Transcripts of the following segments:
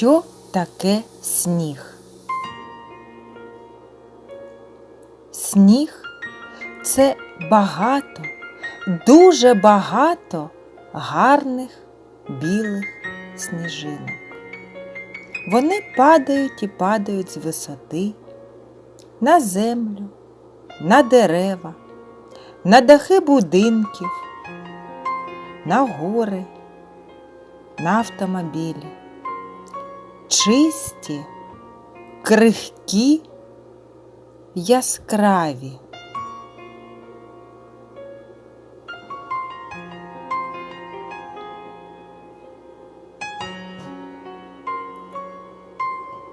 Що таке сніг? Сніг це багато, дуже багато гарних білих сніжинок. Вони падають і падають з висоти на землю, на дерева, на дахи будинків, на гори, на автомобілі. Чисті, крихкі, яскраві.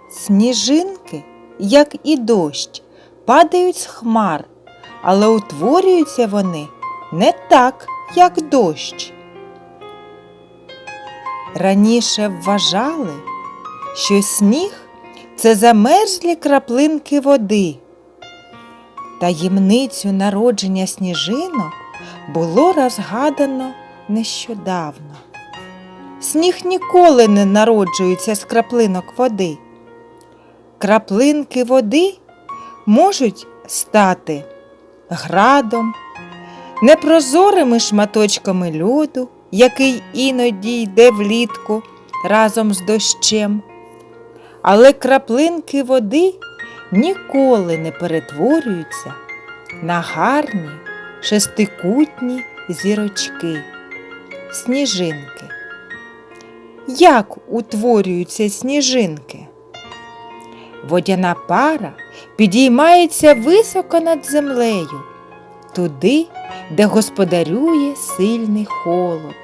Сніжинки, як і дощ, падають з хмар, але утворюються вони не так, як дощ. Раніше вважали, що сніг це замерзлі краплинки води. Таємницю народження сніжинок було розгадано нещодавно. Сніг ніколи не народжується з краплинок води. Краплинки води можуть стати градом, непрозорими шматочками льоду, який іноді йде влітку разом з дощем. Але краплинки води ніколи не перетворюються на гарні шестикутні зірочки, сніжинки. Як утворюються сніжинки? Водяна пара підіймається високо над землею, туди, де господарює сильний холод.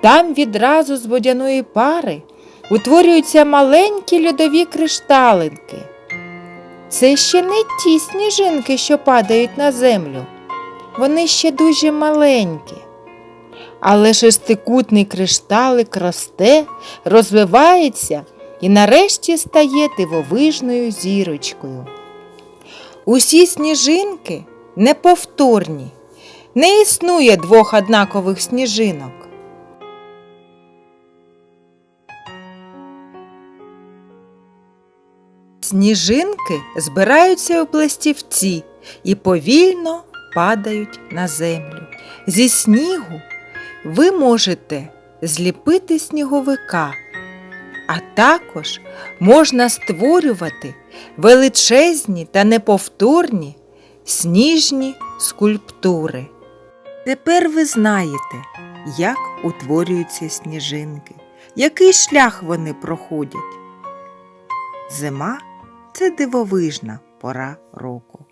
Там відразу з водяної пари утворюються маленькі льодові кришталинки. Це ще не ті сніжинки, що падають на землю. Вони ще дуже маленькі. Але шестикутний кришталик росте, розвивається і нарешті стає дивовижною зірочкою. Усі сніжинки неповторні, не існує двох однакових сніжинок. Сніжинки збираються у пластівці і повільно падають на землю. Зі снігу ви можете зліпити сніговика, а також можна створювати величезні та неповторні сніжні скульптури. Тепер ви знаєте, як утворюються сніжинки, який шлях вони проходять. Зима це дивовижна пора року.